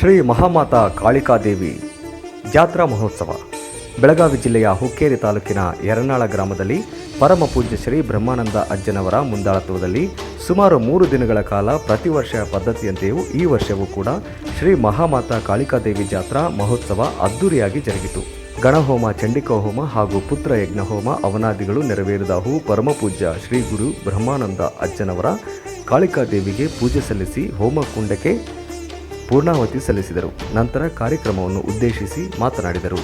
ಶ್ರೀ ಮಹಾಮಾತಾ ಕಾಳಿಕಾದೇವಿ ಜಾತ್ರಾ ಮಹೋತ್ಸವ. ಬೆಳಗಾವಿ ಜಿಲ್ಲೆಯ ಹುಕ್ಕೇರಿ ತಾಲೂಕಿನ ಯರನಾಳ ಗ್ರಾಮದಲ್ಲಿ ಪರಮ ಪೂಜ್ಯ ಶ್ರೀ ಬ್ರಹ್ಮಾನಂದ ಅಜ್ಜನವರ ಮುಂದಾಳತ್ವದಲ್ಲಿ ಸುಮಾರು ಮೂರು ದಿನಗಳ ಕಾಲ ಪ್ರತಿ ವರ್ಷ ಪದ್ಧತಿಯಂತೆಯೂ ಈ ವರ್ಷವೂ ಕೂಡ ಶ್ರೀ ಮಹಾಮಾತಾ ಕಾಳಿಕಾದೇವಿ ಜಾತ್ರಾ ಮಹೋತ್ಸವ ಅದ್ದೂರಿಯಾಗಿ ಜರುಗಿತು. ಗಣಹೋಮ ಚಂಡಿಕಾ ಹೋಮ ಹಾಗೂ ಪುತ್ರ ಯಜ್ಞ ಹೋಮ ಅವನಾದಿಗಳು ನೆರವೇರಿದ ಹೂ ಪರಮಪೂಜ್ಯ ಶ್ರೀ ಗುರು ಬ್ರಹ್ಮಾನಂದ ಅಜ್ಜನವರ ಕಾಳಿಕಾದೇವಿಗೆ ಪೂಜೆ ಸಲ್ಲಿಸಿ ಹೋಮ ಕುಂಡಕ್ಕೆ ಪೂರ್ಣಾವತಿ ಸಲ್ಲಿಸಿದರು ನಂತರ ಕಾರ್ಯಕ್ರಮವನ್ನು ಉದ್ದೇಶಿಸಿ ಮಾತನಾಡಿದರು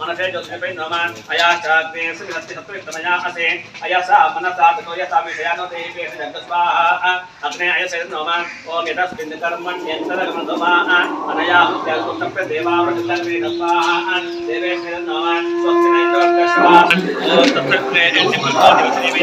मनसे ज्योतिषे नमः अया चाग्ने सुविहस्ति सत्त्वित्तमया असे अयसा मनसा ततो यथा विषयानो देहे जगस्वाहा अग्ने अयसे नमः ओम यतस्मिन् कर्मण्यन्तरगमनोमाः अनया हुत्यासुप्तप्य देवावृतन्वे स्वाहा देवेभ्य नमः स्वस्ति न इन्द्रस्वा ओम तत्तत्वे एण्टिमल्पादि विश्रेवे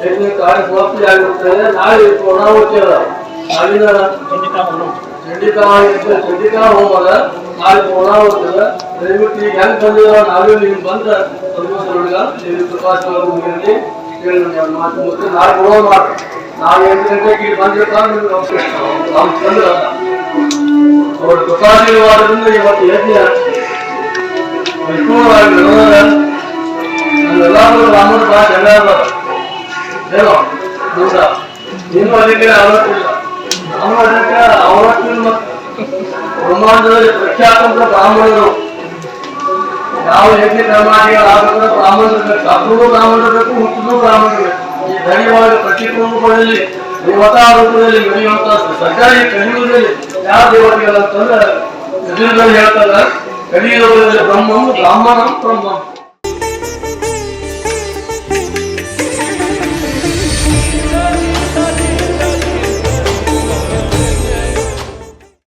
ಯಜ್ಞ ಕಾರ್ಯ ಸಮಾಪ್ತಿ ಆಗಿರುತ್ತದೆ ನಾಳೆ ಪೂರ್ಣಾವತಿ ಅದ ನಾಳಿನ ಚಂಡಿಕಾ ಚಂಡಿಕಾ ಹೋಮದ ನಾಳೆ ಪೂರ್ಣಾವತಿ ಅದ ದಯವಿಟ್ಟು ಈಗ ಹೆಂಗ್ ಬಂದಿರೋ ನಾವೇ ನೀವು ಬಂದ ದೇವಿ ಕೃಪಾಶೀರ್ವಾದ ಹೇಳಿ ಮಾತು ಮುಗಿದು ನಾಳೆ ಕೊಡೋ ಮಾತು. ನಾವು ಎಂಟು ಗಂಟೆಗೆ ಇಲ್ಲಿ ಬಂದಿರ್ತಾರ ನಿಮ್ಗೆ ನಾವು ಅವ್ರ ಕೃಪಾಶೀರ್ವಾದದಿಂದ ಇವತ್ತು ಯಜ್ಞ ವಿಷ್ಣುವಾಗಿ ನಮ್ಮೆಲ್ಲರೂ ಬ್ರಾಹ್ಮಣ ಭಾಷೆ ಎಲ್ಲ ನೋಡ ಇನ್ನು ಅದಕ್ಕೆ ಅವತ್ತಿಲ್ಲ ನಾವು ಅದಕ್ಕೆ ಅವತ್ತಿನ ಬ್ರಹ್ಮಾಂಡದಲ್ಲಿ ಪ್ರಖ್ಯಾತಂತ ಬ್ರಾಹ್ಮಣರು. ಯಾವ ಯಜ್ಞ ಕರ್ಮಾದಿಗಳಾಗಬೇಕಾದ್ರೆ ಬ್ರಾಹ್ಮಣರು? ಕಬ್ಬರು ಬ್ರಾಹ್ಮಣರು ಹುಟ್ಟಿದ್ರು ಬ್ರಾಹ್ಮಣರು ಈ ಧನ್ಯವಾದ ಪ್ರತಿ ಕುಟುಂಬಗಳಲ್ಲಿ ದೇವತಾ ರೂಪದಲ್ಲಿ ನಡೆಯುವಂತ ಸರ್ಕಾರಿ ಕಲಿಯುಗದಲ್ಲಿ ಯಾವ ದೇವತೆಗಳಂತಂದ್ರೆ ಹೇಳ್ತಾರೆ, ಕಲಿಯುಗದಲ್ಲಿ ಬ್ರಹ್ಮಂ ಬ್ರಾಹ್ಮಣಂ ಬ್ರಹ್ಮಂ.